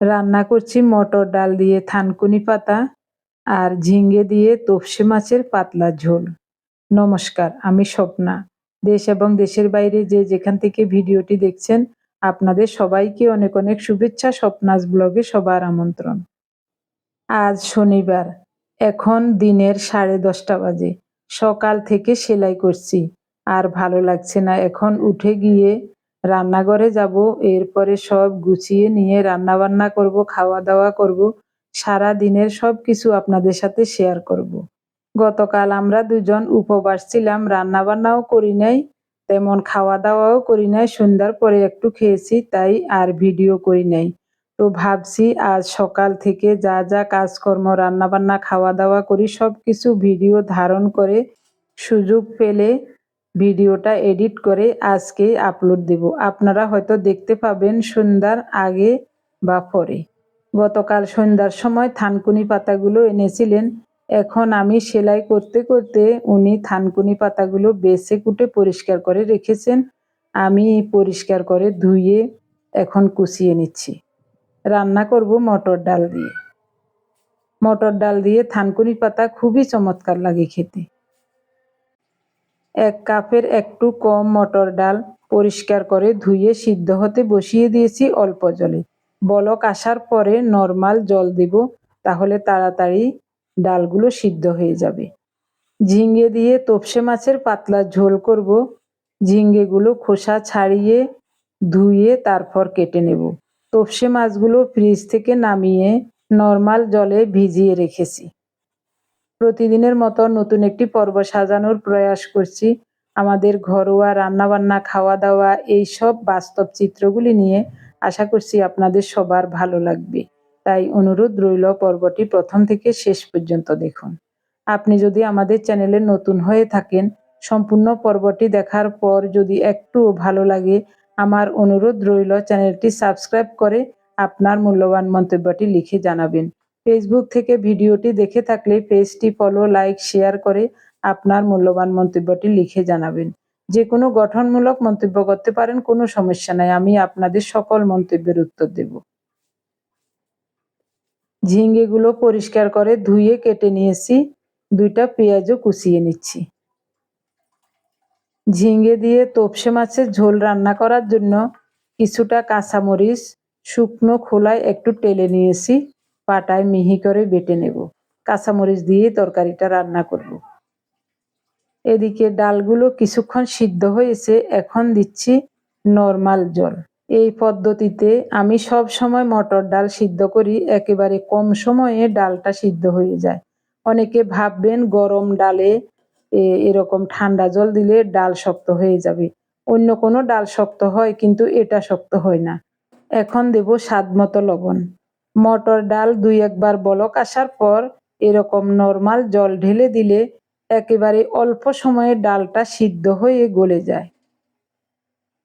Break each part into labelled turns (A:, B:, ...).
A: রান্না করছি মটর ডাল দিয়ে থানকুনি পাতা আর ঝিঙ্গে দিয়ে তপসে মাছের পাতলা ঝোল। নমস্কার, আমি স্বপ্না। দেশ এবং দেশের বাইরে যে যেখান থেকে ভিডিওটি দেখছেন, আপনাদের সবাইকে অনেক অনেক শুভেচ্ছা স্বপ্নাস ব্লগে সবার আমন্ত্রণ। আজ শনিবার, এখন দিনের সাড়ে দশটা বাজে। সকাল থেকে সেলাই করছি, আর ভালো লাগছে না। এখন উঠে গিয়ে রান্নাঘরে যাব, এরপরে সব গুছিয়ে নিয়ে রান্না বান্না করব খাওয়া দাওয়া করব সারা দিনের সব কিছু আপনাদের সাথে শেয়ার করব। গতকাল আমরা দুজন উপবাস ছিলাম রান্না বান্নাও করি নাই, তেমন খাওয়া দাওয়াও করি নাই, সন্ধ্যার পরে একটু খেয়েছি, তাই আর ভিডিও করি নাই তো ভাবছি আজ সকাল থেকে যা যা কাজকর্ম রান্না বান্না খাওয়া দাওয়া করি সব কিছু ভিডিও ধারণ করে সুযোগ পেলে ভিডিওটা এডিট করে আজকে আপলোড দেব। আপনারা হয়তো দেখতে পাবেন সন্ধ্যার আগে বা পরে। গতকাল সন্ধ্যার সময় থানকুনি পাতাগুলো এনেছিলেন। এখন আমি সেলাই করতে করতে উনি থানকুনি পাতাগুলো বেছে কুটে পরিষ্কার করে রেখেছেন। আমি পরিষ্কার করে ধুয়ে এখন কুচিয়ে নিচ্ছি। রান্না করব মটর ডাল দিয়ে। মটর ডাল দিয়ে থানকুনি পাতা খুবই চমৎকার লাগে খেতে। এক কাপের একটু কম মটর ডাল পরিষ্কার করে ধুয়ে সিদ্ধ হতে বসিয়ে দিয়েছি অল্প জলে। বলক আসার পরে নর্মাল জল দিব, তাহলে তাড়াতাড়ি ডালগুলো সিদ্ধ হয়ে যাবে। ঝিঙ্গে দিয়ে তপসে মাছের পাতলা ঝোল করব। ঝিঙ্গেগুলো খোসা ছাড়িয়ে ধুয়ে তারপর কেটে নেব। তপসে মাছগুলো ফ্রিজ থেকে নামিয়ে নর্মাল জলে ভিজিয়ে রেখেছি। প্রতিদিনের মতো নতুন একটি পর্ব সাজানোর প্রয়াস করছি। আমাদের ঘরোয়া রান্নাবান্না খাওয়া দাওয়া এই সব বাস্তব চিত্রগুলি নিয়ে আশা করছি আপনাদের সবার ভালো লাগবে। তাই অনুরোধ রইল পর্বটি প্রথম থেকে শেষ পর্যন্ত দেখুন। আপনি যদি আমাদের চ্যানেলে নতুন হয়ে থাকেন, সম্পূর্ণ পর্বটি দেখার পর যদি একটু ভালো লাগে, আমার অনুরোধ রইল চ্যানেলটি সাবস্ক্রাইব করে আপনার মূল্যবান মন্তব্যটি লিখে জানাবেন। ফেসবুক থেকে ভিডিওটি দেখে থাকলে পেজটি ফলো লাইক শেয়ার করে আপনার মূল্যবান মন্তব্যটি লিখে জানাবেন। যে কোনো গঠনমূলক মন্তব্য করতে পারেন, কোনো সমস্যা নাই, আমি আপনাদের সকল মন্তব্যের উত্তর দেব। ঝিঙ্গেগুলো পরিষ্কার করে ধুয়ে কেটে নিয়েছি, দুইটা পেঁয়াজও কুচিয়ে নিচ্ছি। ঝিঙ্গে দিয়ে তোপসে মাছের ঝোল রান্না করার জন্য কিছুটা কাঁচামরিচ, শুকনো খোলায় একটু টেলে নিয়েছি। পাটায় মিহি করে বেটে নেব। কাঁচামরিচ দিয়ে তরকারিটা রান্না করব। এদিকে ডালগুলো কিছুক্ষণ সিদ্ধ হয়েছে, এখন দিচ্ছি নর্মাল জল। এই পদ্ধতিতে আমি সব সময় মটর ডাল সিদ্ধ করি, একেবারে কম সময়ে ডালটা সিদ্ধ হয়ে যায়। অনেকে ভাববেন গরম ডালে এরকম ঠান্ডা জল দিলে ডাল শক্ত হয়ে যাবে। অন্য কোনো ডাল শক্ত হয়, কিন্তু এটা শক্ত হয় না। এখন দেব স্বাদ মতো লবণ। মটর ডাল দুই একবার বলক আসার পর এরকম নর্মাল জল ঢেলে দিলে একেবারে অল্প সময়ে ডালটা সিদ্ধ হয়ে গলে যায়।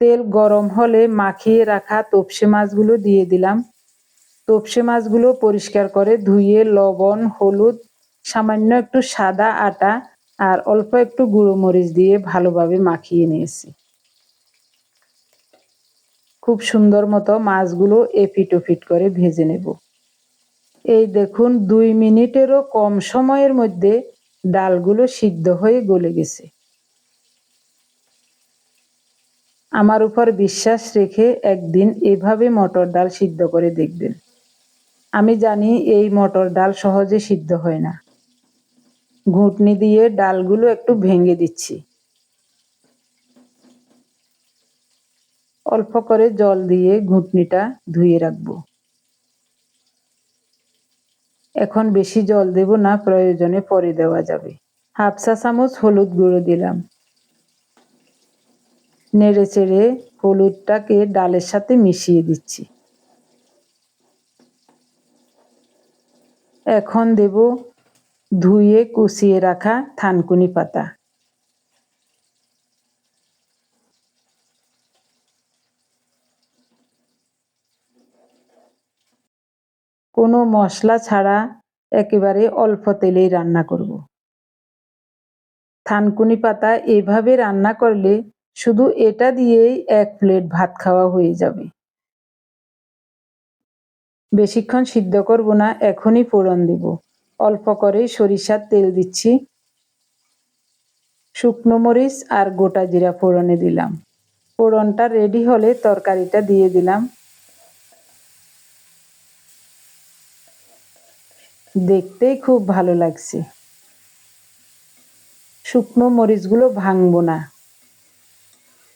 A: তেল গরম হলে মাখিয়ে রাখা তপসে মাছগুলো দিয়ে দিলাম। তপসে মাছগুলো পরিষ্কার করে ধুয়ে লবণ, হলুদ, সামান্য একটু সাদা আটা আর অল্প একটু গুঁড়ো মরিচ দিয়ে ভালোভাবে মাখিয়ে নিয়েছি। খুব সুন্দর মতো মাছগুলো এপিট ওপিট করে ভেজে নেব। এই দেখুন, দুই মিনিটেরও কম সময়ের মধ্যে ডালগুলো সিদ্ধ হয়ে গলে গেছে। আমার উপর বিশ্বাস রেখে একদিন এভাবে মটর ডাল সিদ্ধ করে দেখবেন। আমি জানি এই মটর ডাল সহজে সিদ্ধ হয় না। ঘুটনি দিয়ে ডালগুলো একটু ভেঙে দিচ্ছি। অল্প করে জল দিয়ে ঘুটনিটা ধুয়ে রাখব। এখন বেশি জল দেব না, প্রয়োজনে পরে দেওয়া যাবে। হাফ চা চামচ হলুদ গুঁড়ো দিলাম। নেড়ে চেড়ে হলুদটাকে ডালের সাথে মিশিয়ে দিচ্ছি। এখন দেব ধুয়ে কুচিয়ে রাখা থানকুনি পাতা। কোনো মশলা ছাড়া একেবারে অল্প তেলেই রান্না করব। থানকুনি পাতা এভাবে রান্না করলে শুধু এটা দিয়েই এক প্লেট ভাত খাওয়া হয়ে যাবে। বেশিক্ষণ সিদ্ধ করব না, এখনই ফোড়ন দিব। অল্প করেই সরিষার তেল দিচ্ছি। শুকনো মরিচ আর গোটা জিরা ফোড়নে দিলাম। ফোড়নটা রেডি হলে তরকারিটা দিয়ে দিলাম। দেখতেই খুব ভালো লাগছে। শুকনো মরিচগুলো ভাঙবো না।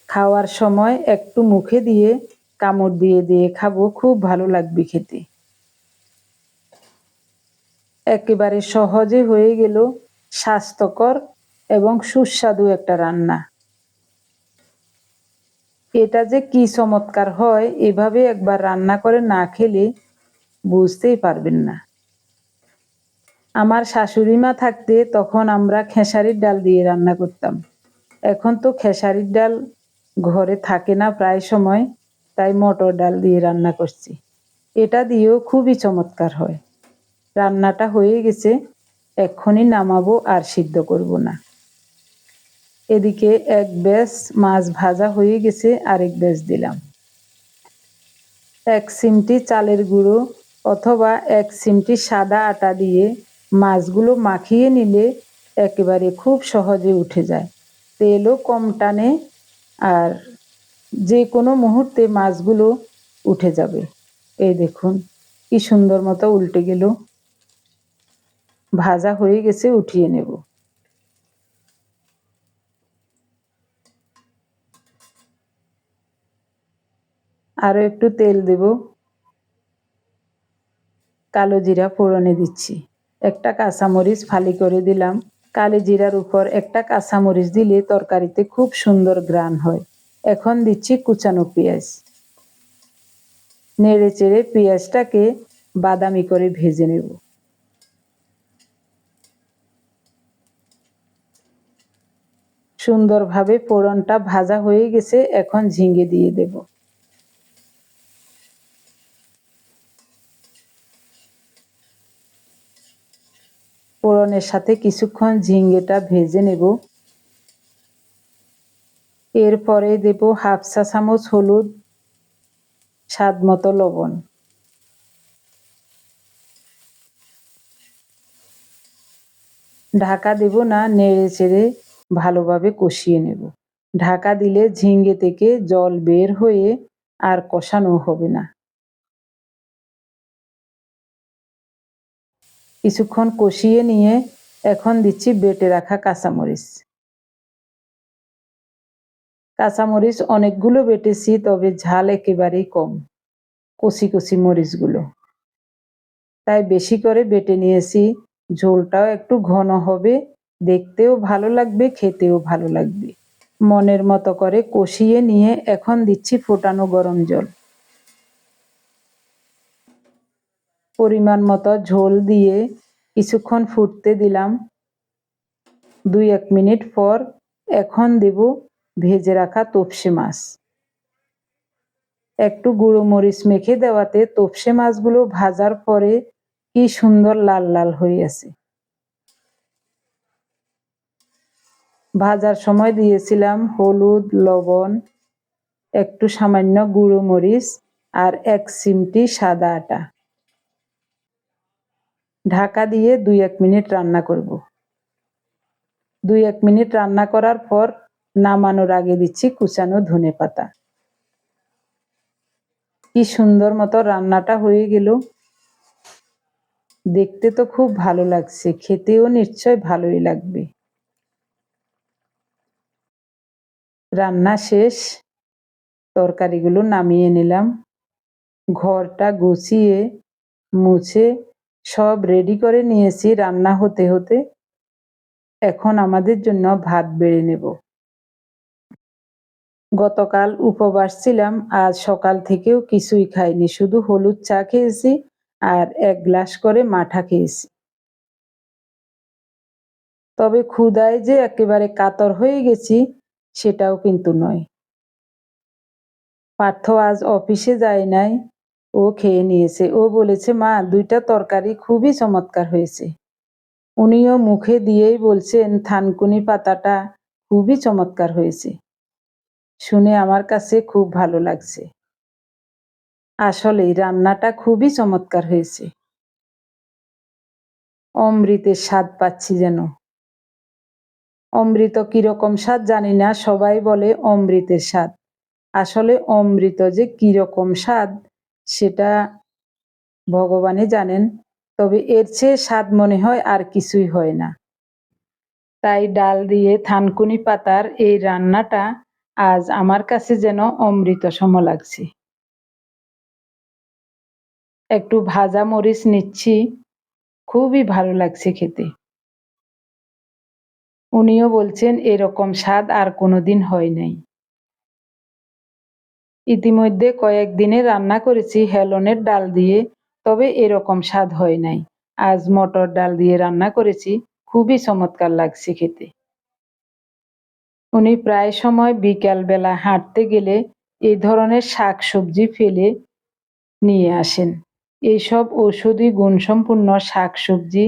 A: খাওয়ার সময় একটু মুখে দিয়ে কামড় দিয়ে দিয়ে খাব, খুব ভালো লাগবে খেতে। একেবারে সহজে হয়ে গেল স্বাস্থ্যকর এবং সুস্বাদু একটা রান্না। এটা যে কি চমৎকার হয়, এভাবে একবার রান্না করে না খেলে বুঝতেই পারবেন না। আমার শাশুড়ি মা থাকতে তখন আমরা খেসারির ডাল দিয়ে রান্না করতাম। এখন তো খেসারির ডাল ঘরে থাকে না প্রায় সময়, তাই মটর ডাল দিয়ে রান্না করছি। এটা দিয়েও খুবই চমৎকার হয়। রান্নাটা হয়ে গেছে, এক্ষুনি নামাবো আর সিদ্ধ করব না। এদিকে এক ব্যাস মাছ ভাজা হয়ে গেছে, আরেক ব্যাস দিলাম। এক সিমটি চালের গুঁড়ো অথবা এক সিমটি সাদা আটা দিয়ে মাছগুলো মাখিয়ে নিলে একেবারে খুব সহজে উঠে যায়। তেলও কম টানে আর যে কোনো মুহূর্তে মাছগুলো উঠে যাবে। এই দেখুন, কি সুন্দর মতো উল্টে গেল। ভাজা হয়ে গেছে, উঠিয়ে নেব। আরও একটু তেল দেব। কালো জিরা ফোড়নে দিচ্ছি। একটা কাঁচামরিচ ফালি করে দিলাম। কালি জিরার উপর একটা কাঁচামরিচ দিলে তরকারিতে খুব সুন্দর গ্রান হয়। এখন দিচ্ছি কুচানো পেঁয়াজ। নেড়ে চেড়ে পেঁয়াজটাকে বাদামি করে ভেজে নেব। সুন্দরভাবে ফোড়নটা ভাজা হয়ে গেছে, এখন ঝিঙ্গে দিয়ে দেব। ফোড়নের সাথে কিছুক্ষণ ঝিঙ্গেটা ভেজে নেব। এরপরে দেব হাফ চা চামচ হলুদ, স্বাদ মতো লবণ। ঢাকা দেব না নেড়ে চেড়ে ভালোভাবে কষিয়ে নেব। ঢাকা দিলে ঝিঙ্গে থেকে জল বের হয়ে আর কষানো হবে না। কিছুক্ষণ কষিয়ে নিয়ে এখন দিচ্ছি বেটে রাখা কাঁচামরিচ। কাঁচামরিচ অনেকগুলো বেটেছি, তবে ঝাল একেবারেই কম কচি কচি মরিচগুলো। তাই বেশি করে বেটে নিয়েছি। ঝোলটাও একটু ঘন হবে, দেখতেও ভালো লাগবে, খেতেও ভালো লাগবে। মনের মতো করে কষিয়ে নিয়ে এখন দিচ্ছি ফোটানো গরম জল। পরিমাণ মতো ঝোল দিয়ে কিছুক্ষণ ফুটতে দিলাম। দুই এক মিনিট পর এখন দেব ভেজে রাখা তপসে মাছ। একটু গুঁড়ো মরিচ মেখে দেওয়াতে তপসে মাছগুলো ভাজার পরে কি সুন্দর লাল লাল হয়ে আছে। ভাজার সময় দিয়েছিলাম হলুদ, লবণ, একটু সামান্য গুঁড়ো মরিচ আর এক চিমটি সাদা আটা। ঢাকা দিয়ে দুই এক মিনিট রান্না করব। দুই এক মিনিট রান্না করার পর নামানোর আগে দিচ্ছি কুচানো ধনে পাতা। কি সুন্দর মতো রান্নাটা হয়ে গেল। দেখতে তো খুব ভালো লাগছে, খেতেও নিশ্চয় ভালোই লাগবে। রান্না শেষ, তরকারিগুলো নামিয়ে নিলাম। ঘরটা গুছিয়ে মুছে সব রেডি করে নিয়েছি রান্না হতে হতে। এখন আমাদের জন্য ভাত বেড়ে নেব। গতকাল উপবাস ছিলাম, আজ সকাল থেকেও কিছুই খাইনি, শুধু হলুদ চা খেয়েছি আর এক গ্লাস করে মাঠা খেয়েছি। তবে ক্ষুদায় যে একেবারে কাতর হয়ে গেছি, সেটাও কিন্তু নয়। পার্থ আজ অফিসে যায় নাই ও খেয়ে নিয়েছে। ও বলেছে, মা, দুইটা তরকারি খুবই চমৎকার হয়েছে। উনিও মুখে দিয়েই বলছেন, থানকুনি পাতাটা খুবই চমৎকার হয়েছে। শুনে আমার কাছে খুব ভালো লাগছে। আসলে রান্নাটা খুবই চমৎকার হয়েছে। অমৃতের স্বাদ পাচ্ছি যেন। অমৃত কীরকম স্বাদ জানি না, সবাই বলে অমৃতের স্বাদ। আসলে অমৃত যে কীরকম স্বাদ সেটা ভগবানই জানেন, তবে এর চেয়ে স্বাদ মনে হয় আর কিছুই হয় না। তাই ডাল দিয়ে থানকুনি পাতার এই রান্নাটা আজ আমার কাছে যেন অমৃত সম লাগছে। একটু ভাজা মরিচ নিচ্ছি, খুবই ভালো লাগছে খেতে। উনিও বলছেন, এরকম স্বাদ আর কোনোদিন হয় নাই। ইতিমধ্যে কয়েকদিনে রান্না করেছি হেলনের ডাল দিয়ে, তবে এরকম স্বাদ হয় নাই। আজ মটর ডাল দিয়ে রান্না করেছি, খুবই চমৎকার লাগছে খেতে। উনি প্রায় সময় বিকালবেলা হাঁটতে গেলে এই ধরনের শাক সবজি ফেলে নিয়ে আসেন। এইসব ঔষধি গুণসম্পন্ন শাক সবজি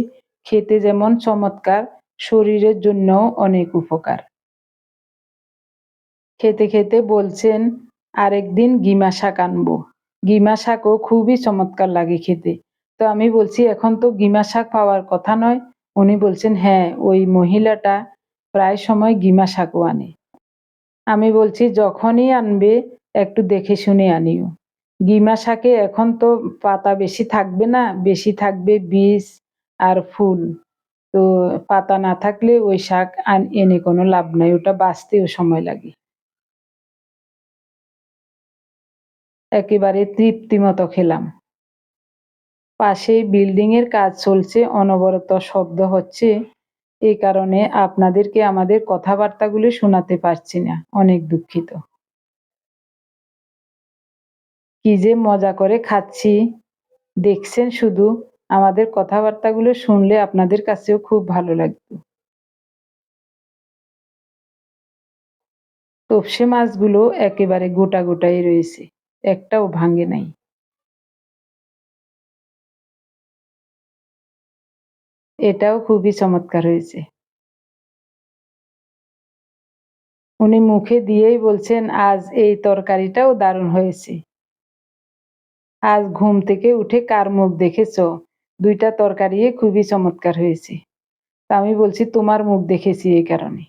A: খেতে যেমন চমৎকার, শরীরের জন্যও অনেক উপকার। খেতে খেতে বলছেন আরেকদিন গিমা শাক আনব। গিমা শাকও খুবই চমৎকার লাগে খেতে। তো আমি বলছি, এখন তো গিমা শাক পাওয়ার কথা নয়। উনি বলছেন হ্যাঁ ওই মহিলাটা প্রায় সময় গিমা শাকও আনে। আমি বলছি, যখনই আনবে, একটু দেখে শুনে আনিও। গিমা শাকে এখন তো পাতা বেশি থাকবে না, বেশি থাকবে বীজ আর ফুল। তো পাতা না থাকলে ওই শাক এনে কোনো লাভ নাই, ওটা বাঁচতেও সময় লাগে। একেবারে তৃপ্তি মতো খেলাম। পাশেই বিল্ডিং এর কাজ চলছে, অনবরত শব্দ হচ্ছে। এই কারণে আপনাদেরকে আমাদের কথাবার্তাগুলি শোনাতে পারছি না, অনেক দুঃখিত। কি যে মজা করে খাচ্ছি। দেখছেন শুধু, আমাদের কথাবার্তাগুলো শুনলে আপনাদের কাছেও খুব ভালো লাগতো। তপসে মাছগুলো একেবারে গোটা গোটাই রয়েছে। একটাও ভাঙে নাই। এটাও খুবই চমৎকার হয়েছে। উনি মুখে দিয়েই বলছেন, আজ এই তরকারিটাও দারুণ হয়েছে। আজ ঘুম থেকে উঠে কার মুখ দেখেছ? দুইটা তরকারি খুবই চমৎকার হয়েছে। আমি বলছি, তোমার মুখ দেখেছি এই কারণে।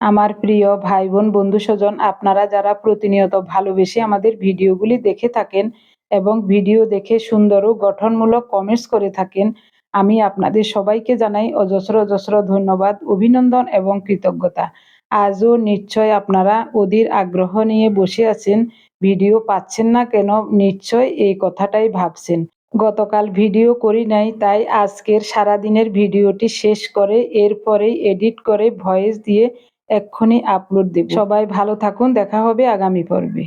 A: আমার প্রিয় ভাই বোন বন্ধু স্বজন আপনারা যারা প্রতিনিয়ত ভালোবেসে আমাদের ভিডিওগুলি দেখে থাকেন এবং ভিডিও দেখে সুন্দর ও গঠনমূলক কমেন্টস করে থাকেন, আমি আপনাদের সবাইকে জানাই অজস্র অজস্র ধন্যবাদ, অভিনন্দন এবং কৃতজ্ঞতা। আজও নিশ্চয় আপনারা অধীর আগ্রহ নিয়ে বসে আছেন, ভিডিও পাচ্ছেন না কেন নিশ্চয় এই কথাটাই ভাবছেন। গতকাল ভিডিও করি নাই, তাই আজকের সারাদিনের ভিডিওটি শেষ করে এরপরেই এডিট করে ভয়েস দিয়ে এক্ষুনি আপলোড দেব। সবাই ভালো থাকুন দেখা হবে আগামী পর্বে।